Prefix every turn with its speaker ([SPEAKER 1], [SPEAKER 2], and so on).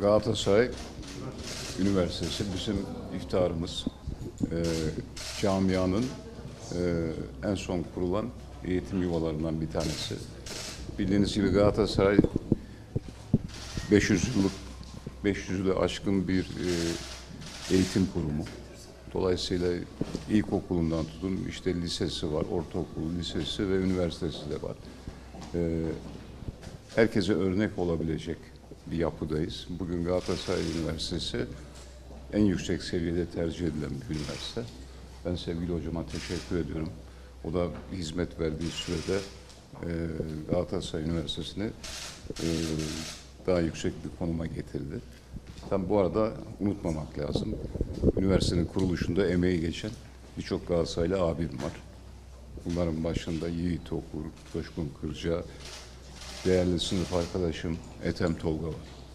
[SPEAKER 1] Galatasaray Üniversitesi bizim iftarımız. Ee, camianın e, en son kurulan eğitim yuvalarından bir tanesi. Bildiğiniz gibi Galatasaray 500 yıllık 500 yılı aşkın bir e, eğitim kurumu. Dolayısıyla ilkokulundan tutun işte lisesi var, ortaokul, lisesi ve üniversitesi de var. Ee, herkese örnek olabilecek bir yapıdayız. Bugün Galatasaray Üniversitesi en yüksek seviyede tercih edilen bir üniversite. Ben sevgili hocama teşekkür ediyorum. O da hizmet verdiği sürede e, Galatasaray Üniversitesi'ni e, daha yüksek bir konuma getirdi. Tam bu arada unutmamak lazım. Üniversitenin kuruluşunda emeği geçen birçok Galatasaraylı abim var. Bunların başında Yiğit Okur, Coşkun Kırca, değerli sınıf arkadaşım Ethem Tolga var.